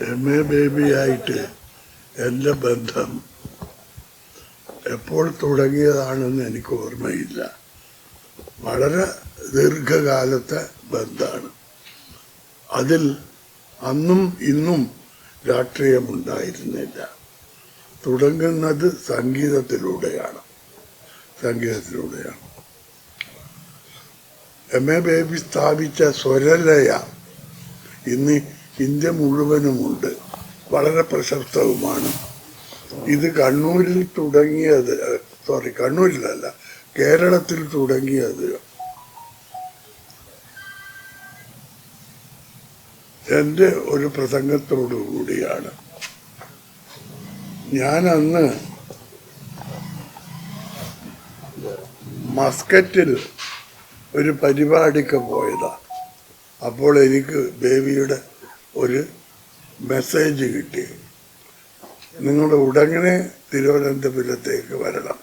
M A ബേബിയായിട്ട് എന്റെ ബന്ധം എപ്പോൾ തുടങ്ങിയതാണെന്ന് എനിക്ക് ഓർമ്മയില്ല. വളരെ ദീർഘകാലത്തെ ബന്ധമാണ്. അതിൽ അന്നും ഇന്നും രാഷ്ട്രീയമുണ്ടായിരുന്നില്ല. തുടങ്ങുന്നത് സംഗീതത്തിലൂടെയാണ്. സംഗീതത്തിലൂടെയാണ്. എം എ ബേബി സ്ഥാപിച്ച സ്വരലയ ഇന്ന് ഇന്ത്യ മുഴുവനുമുണ്ട്. വളരെ പ്രശസ്തവുമാണ്. ഇത് കണ്ണൂരിൽ തുടങ്ങിയത് സോറി കണ്ണൂരിലല്ല കേരളത്തിൽ തുടങ്ങിയത്. എന്റെ ഒരു പ്രസംഗത്തോടു കൂടിയാണ്. ഞാൻ അന്ന് മസ്കറ്റിൽ ഒരു പരിപാടിക്ക് പോയതാ. അപ്പോൾ എനിക്ക് ബേബിയുടെ ഒരു മെസ്സേജ് കിട്ടി. നിങ്ങൾ ഉടനെ തിരുവനന്തപുരത്തേക്ക് വരണം.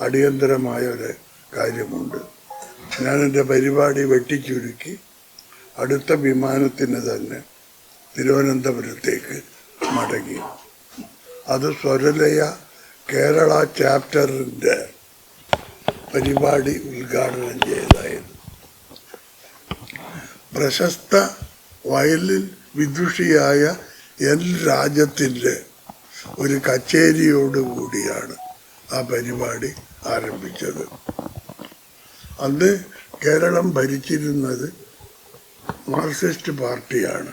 അടിയന്തരമായ ഒരു കാര്യമുണ്ട്. ഞാനെന്റെ പരിപാടി വെട്ടിച്ചുരുക്കി. അടുത്ത വിമാനത്തിന് തന്നെ തിരുവനന്തപുരത്തേക്ക് മടങ്ങി. അത് സ്വരലയ കേരള ചാപ്റ്ററിന്റെ പരിപാടി ഉദ്ഘാടനം ചെയ്തായിരുന്നു പ്രശസ്ത വയലിൻ വിദുഷിയായ എൽ രാജ്യത്തിന്റെ ഒരു കച്ചേരിയോടുകൂടിയാണ് ആ പരിപാടി ആരംഭിച്ചത്. അന്ന് കേരളം ഭരിച്ചിരുന്നത് മാർക്സിസ്റ്റ് പാർട്ടിയാണ്.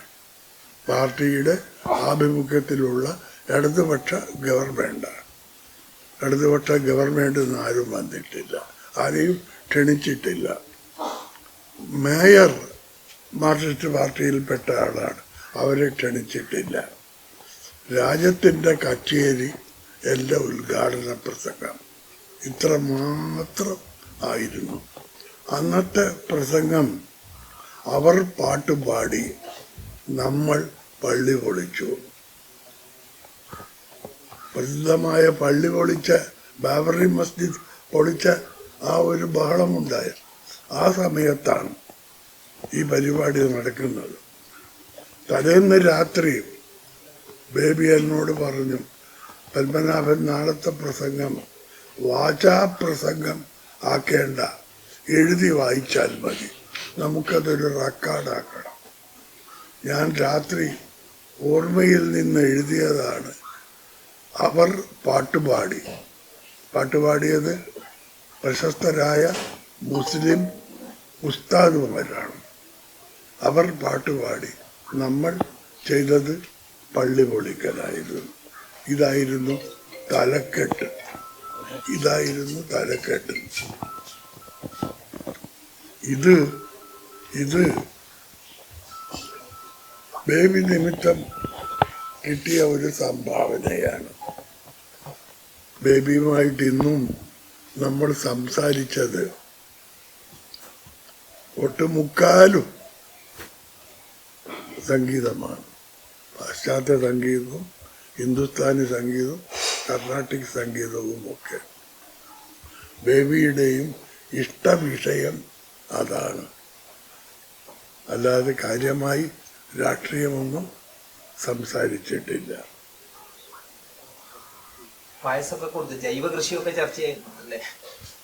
പാർട്ടിയുടെ ആഭിമുഖ്യത്തിലുള്ള ഇടതുപക്ഷ ഗവൺമെന്റാണ് ഇടതുപക്ഷ ഗവൺമെന്റ് ആരും വന്നിട്ടില്ല ആരെയും ക്ഷണിച്ചിട്ടില്ല. മേയർ മാർക്സിസ്റ്റ് പാർട്ടിയിൽപ്പെട്ട ആളാണ്. അവരെ ക്ഷണിച്ചിട്ടില്ല. രാജ്യത്തിന്റെ കച്ചേരി എന്റെ ഉദ്ഘാടന പ്രസംഗം. ഇത്ര മാത്രം ആയിരുന്നു. അന്നത്തെ പ്രസംഗം അവർ പാട്ടുപാടി നമ്മൾ പള്ളി പൊളിച്ചു. പ്രസിദ്ധമായ പള്ളി പൊളിച്ച ബാബറി മസ്ജിദ് പൊളിച്ച ആ ഒരു ബഹളമുണ്ടായ. ആ സമയത്താണ് ഈ പരിപാടി നടക്കുന്നത്. തലേന്ന് രാത്രി ബേബി എന്നോട് പറഞ്ഞു പത്മനാഭൻ നാളത്തെ പ്രസംഗം വാചാപ്രസംഗം ആക്കേണ്ട. എഴുതി വായിച്ചാൽ മതി. നമുക്കതൊരു റെക്കോർഡാക്കണം. ഞാൻ രാത്രി ഓർമ്മയിൽ നിന്ന് എഴുതിയതാണ്. അവർ പാട്ടുപാടി. പാട്ടുപാടിയത് പ്രശസ്തരായ മുസ്ലിം ഉസ്താദുമാരാണ്. അവർ പാട്ടുപാടി. നമ്മൾ ചെയ്തത് പള്ളി പൊളിക്കലായിരുന്നു ഇതായിരുന്നു തലക്കെട്ട്. ഇതായിരുന്നു തലക്കെട്ട്. ഇത് ഇത് ബേബി നിമിത്തം കിട്ടിയ ഒരു സംഭാവനയാണ്. ബേബിയുമായിട്ട് ഇന്നും നമ്മൾ സംസാരിച്ചത് ഒട്ടുമുക്കാലും സംഗീതമാണ്. പാശ്ചാത്യ സംഗീതവും ഹിന്ദുസ്ഥാനി സംഗീതവും കർണാട്ടിക് സംഗീതവും ഒക്കെ. ബേബിയുടെയും ഇഷ്ടവിഷയം അതാണ്. അല്ലാതെ കാര്യമായി രാഷ്ട്രീയമൊന്നും സംസാരിച്ചിട്ടില്ല. പായസമൊക്കെ കൊടുത്ത് ജൈവ കൃഷിയൊക്കെ ചർച്ച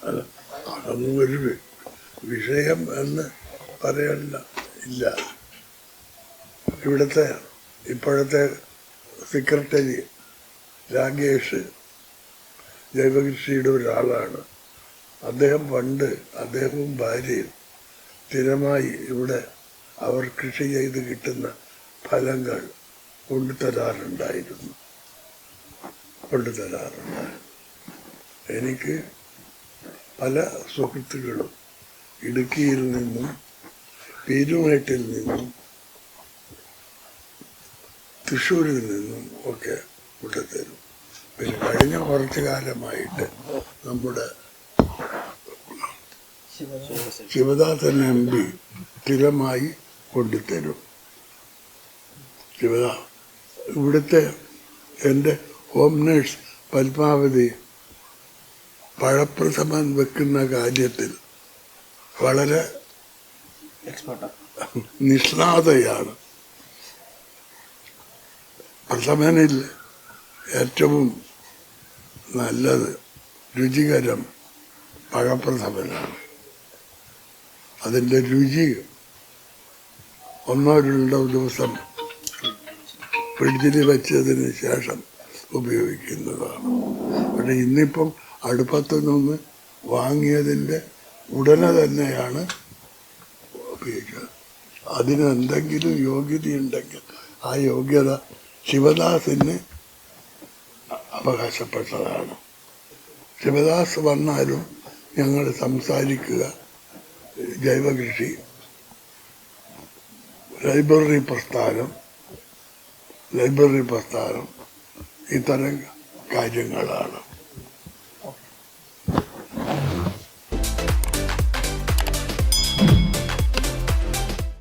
അത് അതൊന്നും ഒരു വിഷയം എന്ന് പറയല്ല ഇല്ല. ഇവിടുത്തെ ഇപ്പോഴത്തെ സെക്രട്ടറി രാകേഷ് ജൈവകൃഷിയുടെ ഒരാളാണ്. അദ്ദേഹം പണ്ട് അദ്ദേഹവും ഭാര്യയും സ്ഥിരമായി ഇവിടെ അവർ കൃഷി ചെയ്ത് കിട്ടുന്ന ഫലങ്ങൾ കൊണ്ടുതരാറുണ്ടായിരുന്നു. കൊണ്ടുതരാറുണ്ടായിരുന്നു എനിക്ക് പല സുഹൃത്തുക്കളും ഇടുക്കിയിൽ നിന്നും പീരുമേട്ടിൽ നിന്നും തൃശ്ശൂരിൽ നിന്നും ഒക്കെ കൊണ്ടുതരും പിന്നെ കഴിഞ്ഞ കുറച്ചു കാലമായിട്ട് നമ്മുടെ ശിവദാസൻ എം പി സ്ഥിരമായി കൊണ്ടുതരും ശിവദാ ഇവിടുത്തെ എന്റെ ഹോം നേഴ്സ് പത്മാവതി പഴപ്രഥമൻ വെക്കുന്ന കാര്യത്തിൽ വളരെ നിഷ്ണാതയാണ്. പ്രഥമനിൽ ഏറ്റവും നല്ലത് രുചികരം പഴപ്രഥമനാണ്. അതിന്റെ രുചി ഒന്നോ രണ്ടോ ദിവസം ഫ്രിഡ്ജിൽ വെച്ചതിന് ശേഷം ഉപയോഗിക്കുന്നതാണ്. പക്ഷെ ഇന്നിപ്പം അടുപ്പത്തു നിന്ന് വാങ്ങിയതിന്റെ ഉടനെ തന്നെയാണ് ഉപയോഗിക്കുക അതിനെന്തെങ്കിലും യോഗ്യതയുണ്ടെങ്കിൽ ആ യോഗ്യത ശിവദാസിന് അവകാശപ്പെട്ടതാണ്. ശിവദാസ് വന്നാലും ഞങ്ങൾ സംസാരിക്കുക. ജൈവകൃഷി. ലൈബ്രറി പ്രസ്ഥാനം. ലൈബ്രറി പ്രസ്ഥാനം. ഇത്തരം കാര്യങ്ങളാണ്.